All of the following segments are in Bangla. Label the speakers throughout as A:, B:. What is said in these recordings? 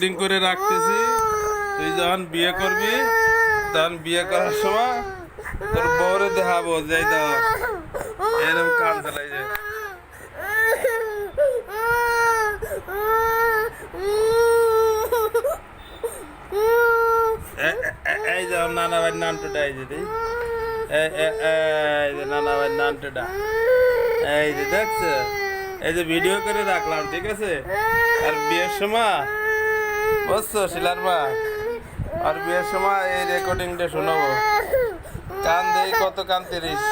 A: রেকর্ডিং করে রাখতেছি? তুই যখন বিয়ে করবি, তখন বিয়ে করার সময় তোর বউরে দেখাবো, যাই দাও এরকম কান চালাই যায়। এই যে নানা ভাই নানটুটা, এই যে এই যে নানা ভাই নানটুটা। এই যে দেখছ? এই যে ভিডিও করে রাখলাম, ঠিক আছে?
B: আর বিয়ের সময়
A: বুঝছ শিলার মা? আর বিয়ের সময় এই রেকর্ডিংটা শোনাবো।
B: কান দেই কত
A: কান তিরিশ।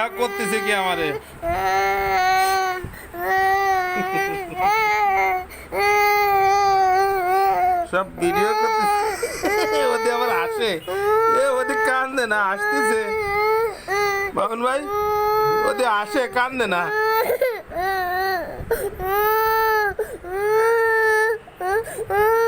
A: খেমছে করতেছে কি আমারে? সব ভিডিও করতেছে। ওদের আবার হাসে। এ ওদের কান্দে না, হাসতেছে। বাবন ভাই ওদের হাসে, কান্দে না না।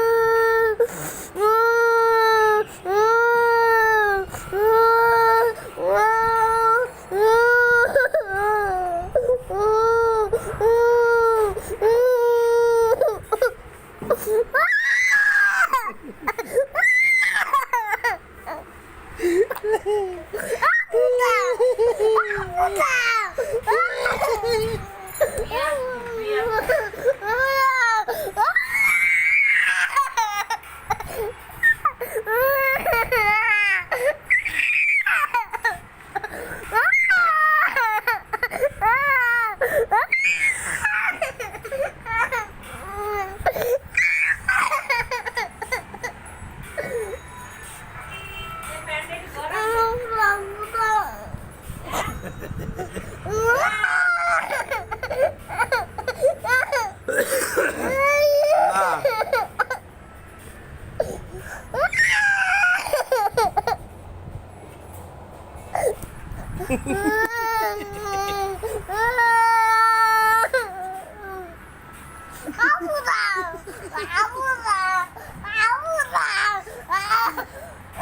B: Ah!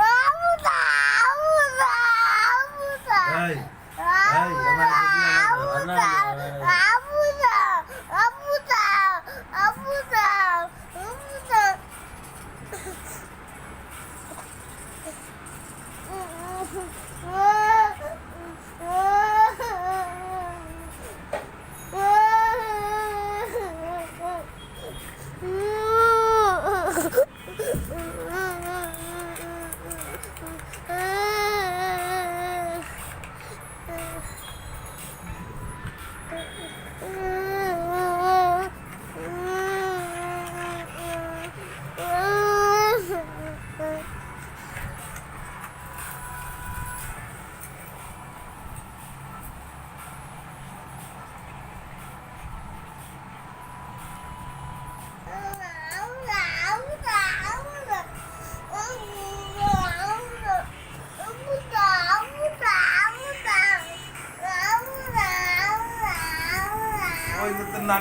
A: 我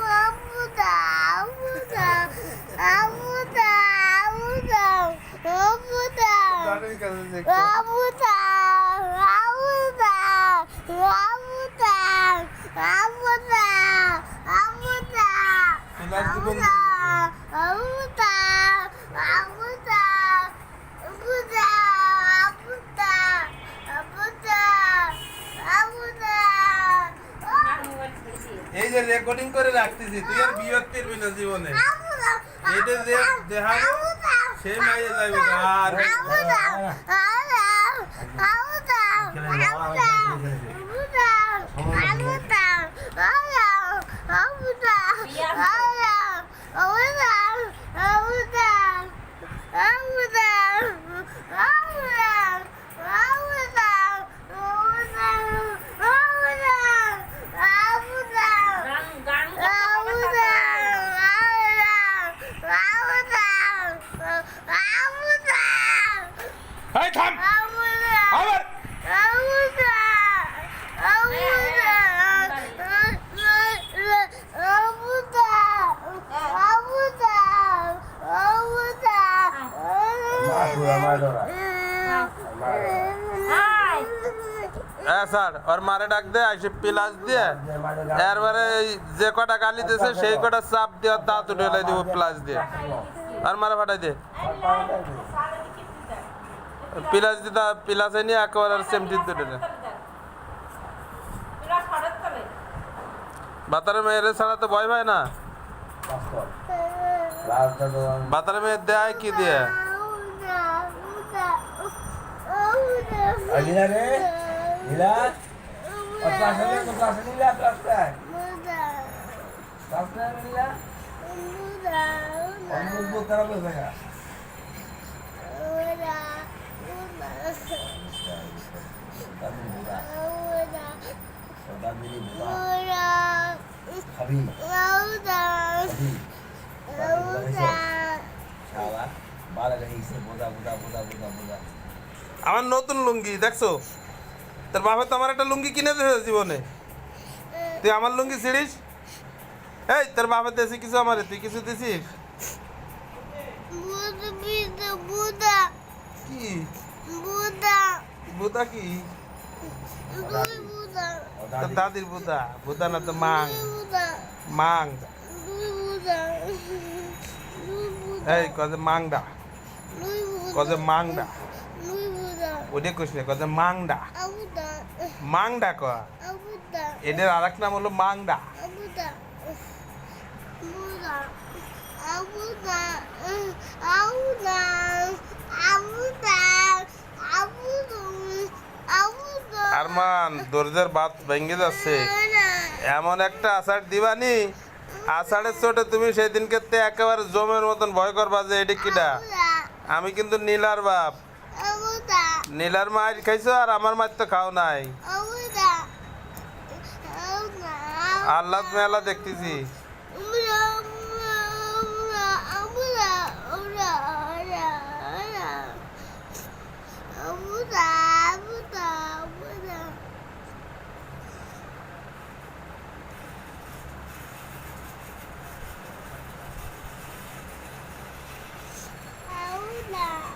B: 我不打，不打，不打，不打，我不打，
A: 我不
B: 打，我不打，我不打，我不打，我不打，
A: 我不打，
B: 我不打，我不。
A: রেকর্ডিং করে রাখতেছি তুই আর বিয়ে করবি না জীবনে।
B: এটা যে দেখাবো সে মাইয়ে যাইবে
A: আর পিলাস দিয়ে
C: এরবারে
A: যে কটা গালি দিয়েছে সেই কটা চাপ দিয়ে দাঁত উঠে লাই দিব প্লাস দিয়ে। আর মারা ফাটাই দে।
D: পিলাস
A: দিতা পিলাসে নিয়ে একেবারে সেমটি দুটো দে বাতারে মেয়েরে ছাড়া তো ভয় পায় না। বাতারে মেয়ে দেয় কি দিয়ে?
B: রে?
C: Habib.
A: আমার নতুন লুঙ্গি দেখছ তোর বাবা তো আমার একটা লুঙ্গি কিনে দিয়েছে জীবনে। তুই আমার লুঙ্গি ছিড়িস? এই তোর বাবা দেশে কিছু আমার তুই কিছু দিছিস? কি? বুদা। কি?
C: দাদির
A: বুদা। বুদা না তো মাং। মাং।
B: এই
A: কজে মাংডা।
B: কজে মাংডা।
A: ওটা কইস না কজে মাংডা। মাংডা ক
B: Abuda,
A: এদের আর এক নাম হলো মাংডা.
B: আরমান
A: দর্জের বাত ভেঙে যাচ্ছে। এমন একটা আষাঢ় দিবানি।
B: আষাঢ়ের চোটে
A: তুমি সেদিনকে তে একেবারে জমের মতন ভয় করবা যে এটি কিডা। আমি কিন্তু নীলার বাপ। নীলার মাছ খাইছো আর আমার মাছ তো খাও নাই।
B: আল্লাহ মেলা দেখতেছি। Abuda,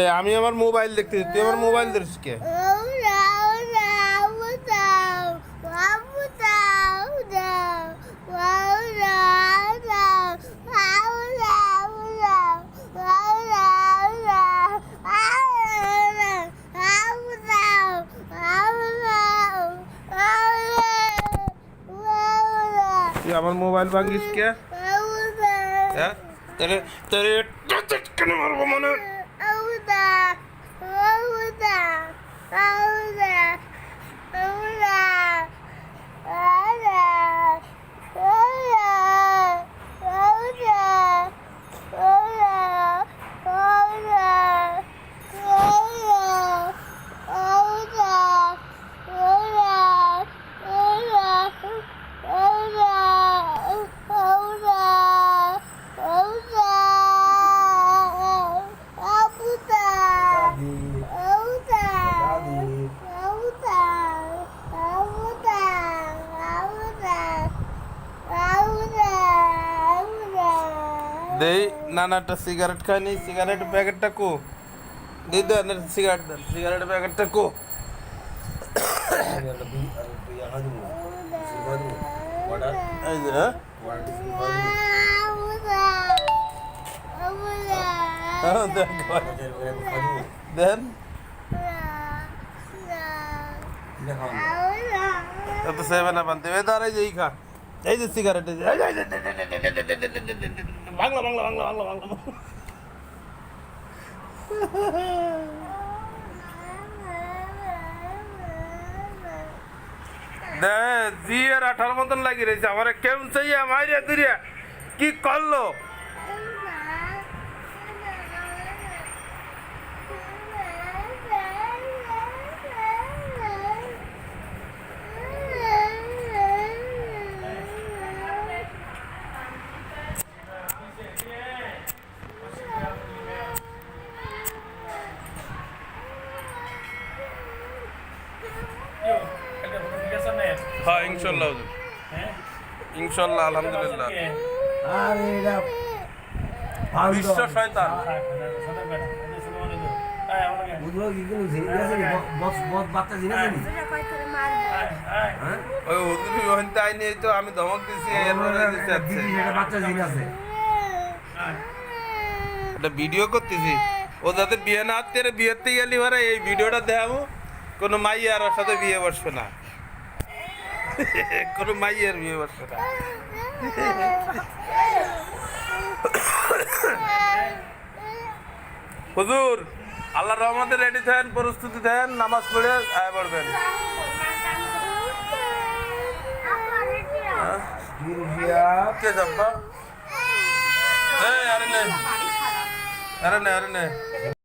A: এই আমি আমার মোবাইল দেখতেছি। তুই আমার মোবাইল ধরিস কে? আমার মোবাইল ভাঙিস কে
B: Abuda. হ্যাঁ
A: তোরে তোরে কেন মারবো মনে না না একটা সিগারেট খাইনি সিগারেট প্যাকেটটা কো। দিয়ে দেন সিগারেট দেন সিগারেট প্যাকেটটা কো।
B: হ্যাঁ? হ্যাঁ,
A: দেন।
B: তো সেভেন আপ
A: আনতে দাঁড়াই যেই খা। এই যে সিগারেট বাংলা বাংলা বাংলা বাংলা বাংলা দে আঠার মতন লাগি রয়েছে আমার কেমন চাইয়া মাইরিয়া তুরিয়া কি করল ইনশাল্লাহ। ইনশাল্লাহ, আলহামদুলিল্লাহ।
C: আরে এটা বিশ্ব শয়তান
A: আমি ধমক দিছি ভিডিও করতেছি। ও যাতে বিয়ে না হাতে বিয়েতে গেলি এই ভিডিওটা দেখাবো। কোনো মাই আর ওর সাথে বিয়ে বসবে না। কোনো মাই আর বিয়ে বসবে না হুজুর, আল্লাহ রহমতে রেডি থাকেন, প্রস্তুতি থাকেন, নামাজ পড়ে আয় পড়বেন।
C: কি
A: কে আরে নে আরে নে।